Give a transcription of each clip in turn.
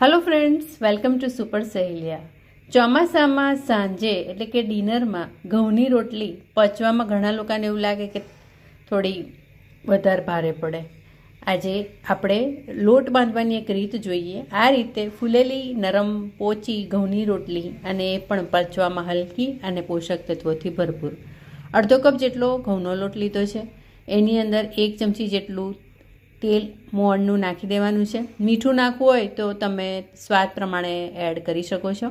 Hello friends welcome to super Saheliya ચોમાસામાં સાંજે, એટલે કે ડિનરમાં, ઘઉંની રોટલી પચવામાં ઘણા લોકોને એવું લાગે કે થોડી વધારે ભારે પડે. આજે આપણે લોટ બાંધવાની એક રીત જોઈએ. આ રીતે ફૂલેલી નરમ પોચી ઘઉંની રોટલી અને એ પણ પચવામાં હલકી અને પોષક તત્વોથી ભરપૂર. અડધો કપ જેટલો ઘઉંનો લોટ લીધો છે. એની અંદર એક ચમચી જેટલું તેલ મોણનું નાખી દેવાનું છે. મીઠું નાખવું હોય તો તમે સ્વાદ પ્રમાણે એડ કરી શકો છો.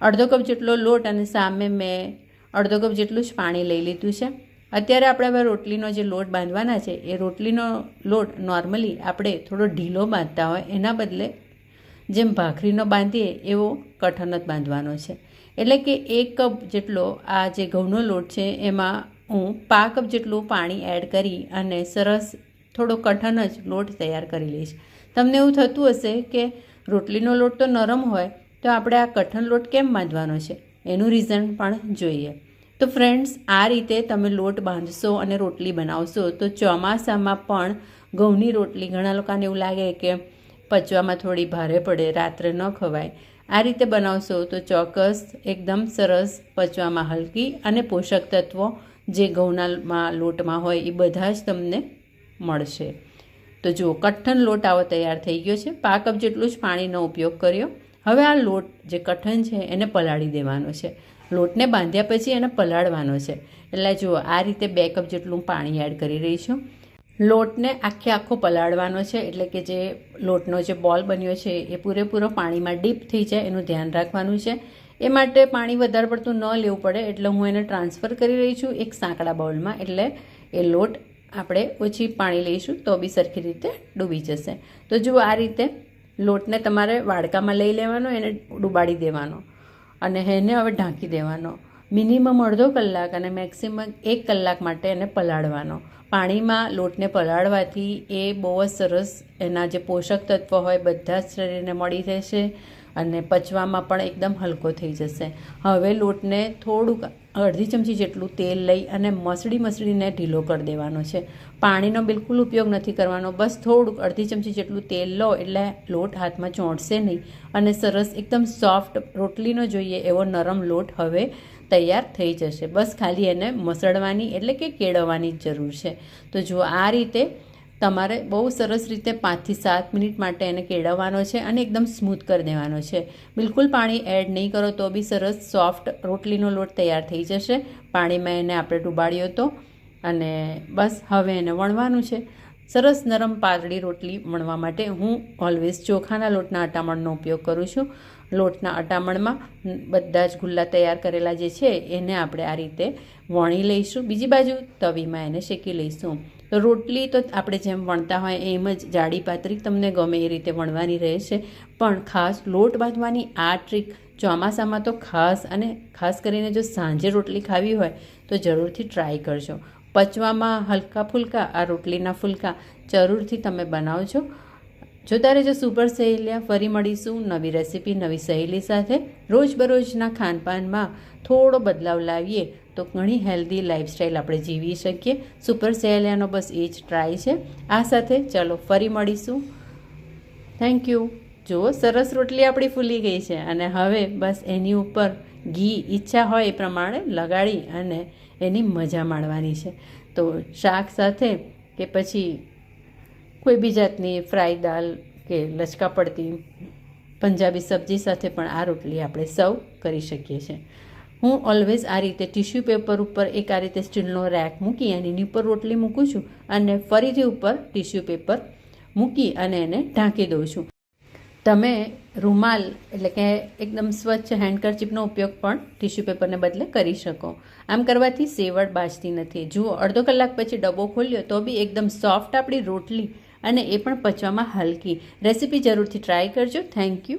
અડધો કપ જેટલો લોટ અને સામે મેં અડધો કપ જેટલું જ પાણી લઈ લીધું છે. અત્યારે આપણે હવે રોટલીનો જે લોટ બાંધવાના છે, એ રોટલીનો લોટ નોર્મલી આપણે થોડો ઢીલો બાંધતા હોય, એના બદલે જેમ ભાખરીનો બાંધીએ, એવો કઠણ જ બાંધવાનો છે. એટલે કે એક કપ જેટલો આ જે ઘઉંનો લોટ છે, એમાં હું પા કપ જેટલું પાણી એડ કરી અને સરસ થોડો કઠણ જ લોટ તૈયાર કરી લઈશ. તમને એવું થતું હશે કે રોટલીનો લોટ તો નરમ હોય, તો આપણે આ કઠણ લોટ કેમ બાંધવાનો છે? એનું રીઝન પણ જોઈએ. તો ફ્રેન્ડ્સ આ રીતે તમે લોટ બાંધશો અને રોટલી બનાવશો, તો ચોમાસામાં પણ ઘઉંની રોટલી ઘણા લોકોને એવું લાગે કે પચવામાં થોડી ભારે પડે, રાત્રે ન ખવાય. આ રીતે બનાવશો તો ચોક્કસ એકદમ સરસ પચવામાં હલકી અને પોષક તત્વો જે ઘઉંના લોટમાં હોય એ બધા જ તમને મળશે. તો જુઓ, કઠણ લોટ આવો તૈયાર થઈ ગયો છે. પા કપ જેટલું જ પાણીનો ઉપયોગ કર્યો. હવે આ લોટ જે કઠણ છે એને પલાળી દેવાનો છે. લોટને બાંધ્યા પછી એને પલાળવાનો છે. એટલે જુઓ, આ રીતે બે કપ જેટલું પાણી એડ કરી રહી છું. લોટને આખે આખો પલાળવાનો છે. એટલે કે જે લોટનો જે બોલ બન્યો છે એ પૂરેપૂરો પાણીમાં ડીપ થઈ જાય એનું ધ્યાન રાખવાનું છે. એ માટે પાણી વધારે પડતું ન લેવું પડે. એટલે હું એને ટ્રાન્સફર કરી રહી છું એક સાંકડા બાઉલમાં એટલે એ લોટ આપણે ઓછી પાણી લઈશું તો બી સરખી રીતે ડૂબી જશે. તો જુઓ આ રીતે લોટને તમારે વાડકામાં લઈ લેવાનો, એને ડૂબાડી દેવાનો અને એને હવે ઢાંકી દેવાનો. મિનિમમ અડધો કલાક અને મેક્સિમમ એક કલાક માટે એને પલાળવાનો. પાણીમાં લોટને પલાળવાથી એ બહુ જ સરસ એના જે પોષક તત્વો હોય, બધા જ શરીરને મળી રહેશે. અને પચવામાં પણ એકદમ હલકો થઈ જશે. હવે લોટને થોડુંક અડધી ચમચી જેટલું તેલ લઈ અને મસળી મસળીને ઢીલો કરી દેવાનો છે. પાણીનો બિલકુલ ઉપયોગ નથી કરવાનો. બસ થોડુંક અડધી ચમચી જેટલું તેલ લો એટલે લોટ હાથમાં ચોંટશે નહીં. અને સરસ એકદમ સોફ્ટ રોટલીનો જોઈએ એવો નરમ લોટ હવે તૈયાર થઈ જશે. બસ ખાલી એને મસળવાની એટલે કે કેળવવાની જ જરૂર છે. તો જો આ રીતે તમારે બહુ સરસ રીતે પાંચથી સાત મિનિટ માટે એને કેળવવાનો છે અને એકદમ સ્મૂથ કરી દેવાનો છે. બિલકુલ પાણી એડ નહીં કરો તો બી સરસ સોફ્ટ રોટલીનો લોટ તૈયાર થઈ જશે. પાણીમાં એને આપણે ડૂબાડ્યો તો અને બસ હવે એને વણવાનું છે. સરસ નરમ પાતળી રોટલી વણવા માટે હું ઓલવેઝ ચોખાના લોટના અટામણનો ઉપયોગ કરું છું. લોટના અટામણમાં બધા જ ગુલ્લા તૈયાર કરેલા જે છે એને આપણે આ રીતે વણી લઈશું. બીજી બાજુ તવીમાં એને શેકી લઈશું. રોટલી તો આપણે જેમ વણતા હોય એમ જ જાડી પાતળી તમને ગમે એ રીતે વણવાની રહે છે પણ ખાસ લોટ બાંધવાની આ ટ્રીક ચોમાસામાં તો ખાસ અને ખાસ કરીને જો સાંજે રોટલી ખાવી હોય તો જરૂરથી ટ્રાય કરજો. પચવામાં હલકા ફુલકા, આ રોટલીના ફુલકા જરૂરથી તમે બનાવજો. જોતા રહેજો સુપર સહેલિયા ફરી મળીશું, નવી રેસીપી નવી સહેલી સાથે, રોજબરોજના ખાનપાનમાં થોડો બદલાવ લાવીએ, તો ઘણી હેલ્ધી લાઇફસ્ટાઈલ આપણે જીવી શકીએ. સુપર સહેલિયાનો બસ એ જ ટ્રાય છે. આ સાથે ચલો ફરી મળીશું. થેન્ક યુ જુઓ, સરસ રોટલી આપણી ફૂલી ગઈ છે અને હવે બસ એની ઉપર ઘી ઈચ્છા હોય એ પ્રમાણે લગાડી અને એની મજા માણવાની છે. તો શાક સાથે કે પછી કોઈ બી જાતની ફ્રાય દાલ કે લચકા પડતી પંજાબી સબ્જી સાથે પણ આ રોટલી આપણે સર્વ કરી શકીએ છીએ. હું ઓલવેઝ આ રીતે ટિશ્યુ પેપર ઉપર એક આ રીતે સ્ટીલનો રેક મૂકી અને એની ઉપર રોટલી મૂકું છું અને ફરીથી ઉપર ટિશ્યુ પેપર મૂકી અને એને ઢાંકી દઉં છું. તમે રૂમાલ એટલે કે એકદમ સ્વચ્છ હેન્ડકરચીપનો ઉપયોગ પણ ટિશ્યુ પેપરને બદલે કરી શકો. આમ કરવાથી સેવડ બાજતી નથી. જુઓ, અડધો કલાક પછી ડબ્બો ખોલ્યો તો બી એકદમ સોફ્ટ આપણી રોટલી અને એ પણ પચવામાં હલકી. રેસીપી જરૂરથી ટ્રાય કરજો. Thank you